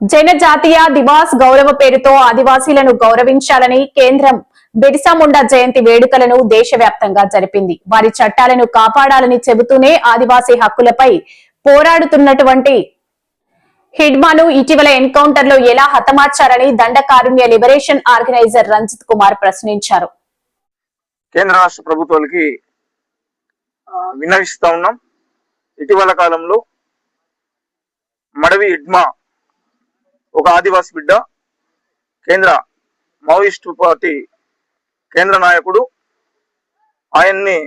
జనజాతీయ దివాస్ గౌరవ పేరుతో ఆదివాసీలను గౌరవించాలని కేంద్రం బిర్సా ముండా జయంతి వేడుకలను దేశవ్యాప్తంగా జరిపింది. వారి చట్టాలను కాపాడాలని చెబుతూనే ఆదివాసీ హక్కులపై పోరాడుతున్నటువంటి హిడ్మాను ఇటీవల ఎన్కౌంటర్లో ఎలా హతమార్చారని దండకారుణ్య లిబరేషన్ ఆర్గనైజర్ రంజిత్ కుమార్ ప్రశ్నించారు. కేంద్ర రాష్ట్ర ప్రభుత్వాలకి విన్నవిస్తా ఉన్నాం. ఇటీవల కాలంలో మడవి ఇడ్మా ఒక ఆదివాసి బిడ్డ కేంద్ర మావోయిస్టు పార్టీ కేంద్ర నాయకుడు. ఆయన్ని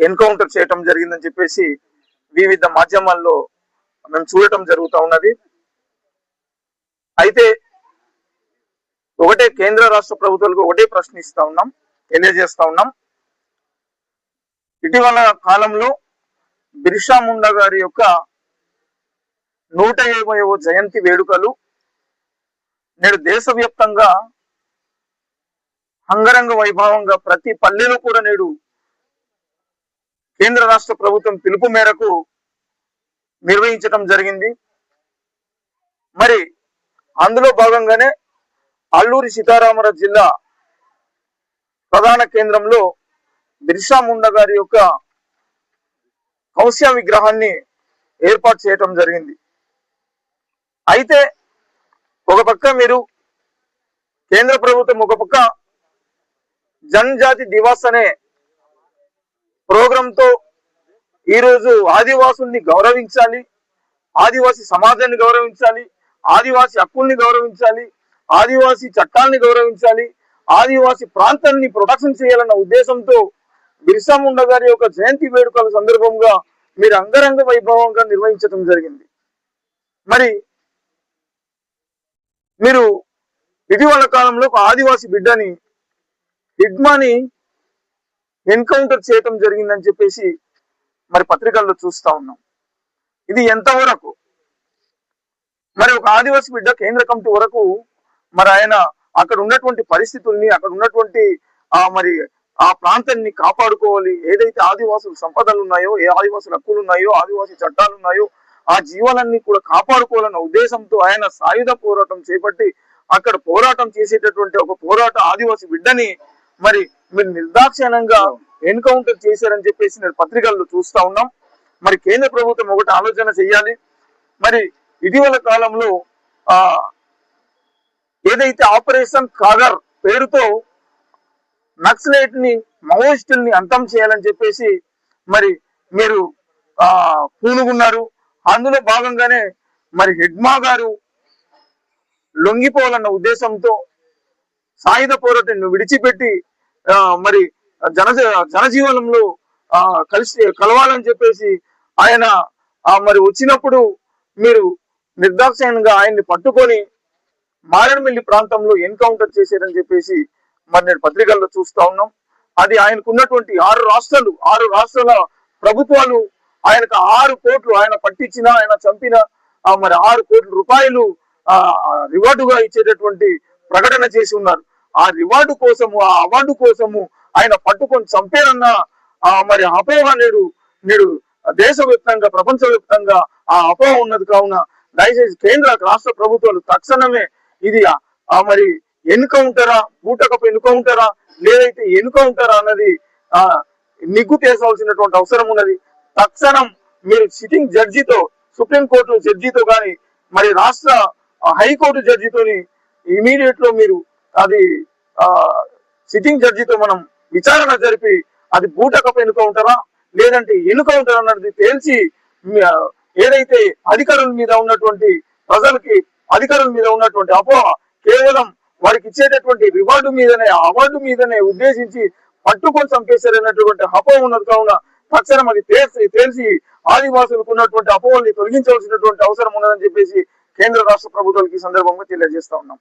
ఎన్కౌంటర్ చేయటం జరిగిందని చెప్పేసి వివిధ మాధ్యమాల్లో మేము చూడటం జరుగుతూ ఉన్నది. అయితే ఒకటే కేంద్ర రాష్ట్ర ప్రభుత్వాలకు ఒకటే ప్రశ్నిస్తా ఉన్నాం తెలియజేస్తా ఉన్నాం. ఇటీవల కాలంలో బిర్షా ముండా గారి యొక్క నూట ఇరవైవ జయంతి వేడుకలు నేడు దేశవ్యాప్తంగా అంగరంగ వైభవంగా ప్రతి పల్లెలో కూడా నేడు కేంద్ర రాష్ట్ర ప్రభుత్వం పిలుపు మేరకు నిర్వహించడం జరిగింది. మరి అందులో భాగంగానే అల్లూరి సీతారామరాజు జిల్లా ప్రధాన కేంద్రంలో బిర్సా ముండా గారి యొక్క కౌశ్య విగ్రహాన్ని ఏర్పాటు చేయటం జరిగింది. అయితే ఒక పక్క మీరు కేంద్ర ప్రభుత్వం ఒక పక్క జనజాతి దివాస్ అనే ప్రోగ్రాంతో ఈరోజు ఆదివాసుల్ని గౌరవించాలి ఆదివాసి సమాజాన్ని గౌరవించాలి ఆదివాసి హక్కుల్ని గౌరవించాలి ఆదివాసి చట్టాన్ని గౌరవించాలి ఆదివాసి ప్రాంతాన్ని ప్రొటెక్షన్ చేయాలన్న ఉద్దేశంతో బిర్సా ముండా గారి యొక్క జయంతి వేడుకల సందర్భంగా మీరు అంగరంగ వైభవంగా నిర్వహించడం జరిగింది. మరి మీరు ఇటీవల కాలంలో ఒక ఆదివాసి బిడ్డని హిడ్మాని ఎన్కౌంటర్ చేయటం జరిగిందని చెప్పేసి మరి పత్రికల్లో చూస్తా ఉన్నాం. ఇది ఎంతవరకు? మరి ఒక ఆదివాసి బిడ్డ కేంద్ర కమిటీ వరకు మరి ఆయన అక్కడ ఉన్నటువంటి పరిస్థితుల్ని అక్కడ ఉన్నటువంటి ఆ మరి ఆ ప్రాంతాన్ని కాపాడుకోవాలి. ఏదైతే ఆదివాసుల సంపదలు ఉన్నాయో ఏ ఆదివాసుల హక్కులు ఉన్నాయో ఆదివాసి చట్టాలు ఉన్నాయో ఆ జీవాలన్నీ కూడా కాపాడుకోవాలన్న ఉద్దేశంతో ఆయన సాయుధ పోరాటం చేపట్టి అక్కడ పోరాటం చేసేటటువంటి ఒక పోరాట ఆదివాసి బిడ్డని మరి మీరు నిర్దాక్షిణ్యంగా ఎన్కౌంటర్ చేశారని చెప్పేసి నేను పత్రికల్లో చూస్తా ఉన్నాం. మరి కేంద్ర ప్రభుత్వం ఒకటి ఆలోచన చెయ్యాలి మరి ఇటీవల కాలంలో ఆ ఏదైతే ఆపరేషన్ కాగర్ పేరుతో నక్సలైట్ని మావోయిస్టుల్ని అంతం చేయాలని చెప్పేసి మరి మీరు ఆ పూనుగున్నారు అందులో భాగంగానే మరి హెడ్మా గారు లొంగిపోవాలన్న ఉద్దేశంతో సాయుధ పోరాటాన్ని విడిచిపెట్టి మరి జన జనజీవనంలో ఆ, కలిసి కలవాలని చెప్పేసి ఆయన మరి వచ్చినప్పుడు మీరు నిర్దాక్షిణ్యంగా ఆయన్ని పట్టుకొని మారేడుమిల్లి ప్రాంతంలో ఎన్కౌంటర్ చేశారని చెప్పేసి మరి నేను పత్రికల్లో చూస్తా ఉన్నాం. అది ఆయనకు ఉన్నటువంటి ఆరు రాష్ట్రాలు ఆరు రాష్ట్రాల ప్రభుత్వాలు ఆయనకు ఆరు కోట్లు ఆయన పట్టించిన ఆయన చంపిన ఆ మరి ఆరు కోట్ల రూపాయలు ఆ రివార్డుగా ఇచ్చేటటువంటి ప్రకటన చేసి ఉన్నారు. ఆ రివార్డు కోసము ఆ అవార్డు కోసము ఆయన పట్టుకొని చంపేరన్న ఆ మరి అపోహ నేడు నేడు దేశవ్యాప్తంగా ప్రపంచవ్యాప్తంగా ఆ అపోహ ఉన్నది. కావున దయచేసి కేంద్ర రాష్ట్ర ప్రభుత్వాలు తక్షణమే ఇది ఆ- ఆ మరి ఎన్కౌంటరా బూటకపు ఎన్కౌంటరా లేదైతే ఎన్కౌంటరా అన్నది ఆ నిగ్గు తేసాల్సినటువంటి అవసరం ఉన్నది. తక్షణం మీరు సిట్టింగ్ జడ్జితో సుప్రీం కోర్టు జడ్జితో కానీ మరి రాష్ట్ర హైకోర్టు జడ్జితోని ఇమీడియట్లో మీరు అది సిట్టింగ్ జడ్జితో మనం విచారణ జరిపి అది బూటకపు ఉంటారా? లేదంటే ఎన్కౌంటర్ అన్నది తేల్చి ఏదైతే అధికారుల మీద ఉన్నటువంటి ప్రజలకి అధికారుల మీద ఉన్నటువంటి అపోహ కేవలం వారికి ఇచ్చేటటువంటి రివార్డు మీదనే అవార్డు మీదనే ఉద్దేశించి పట్టుకొని చంపేశారనేటువంటి అపోహ ఉన్నది కావున తక్షణం అది తేల్చి తేల్చి ఆదివాసులకు ఉన్నటువంటి అపోహల్ని తొలగించవలసినటువంటి అవసరం ఉన్నదని చెప్పేసి కేంద్ర రాష్ట్ర ప్రభుత్వాలకి ఈ సందర్భంగా తెలియజేస్తా ఉన్నాం.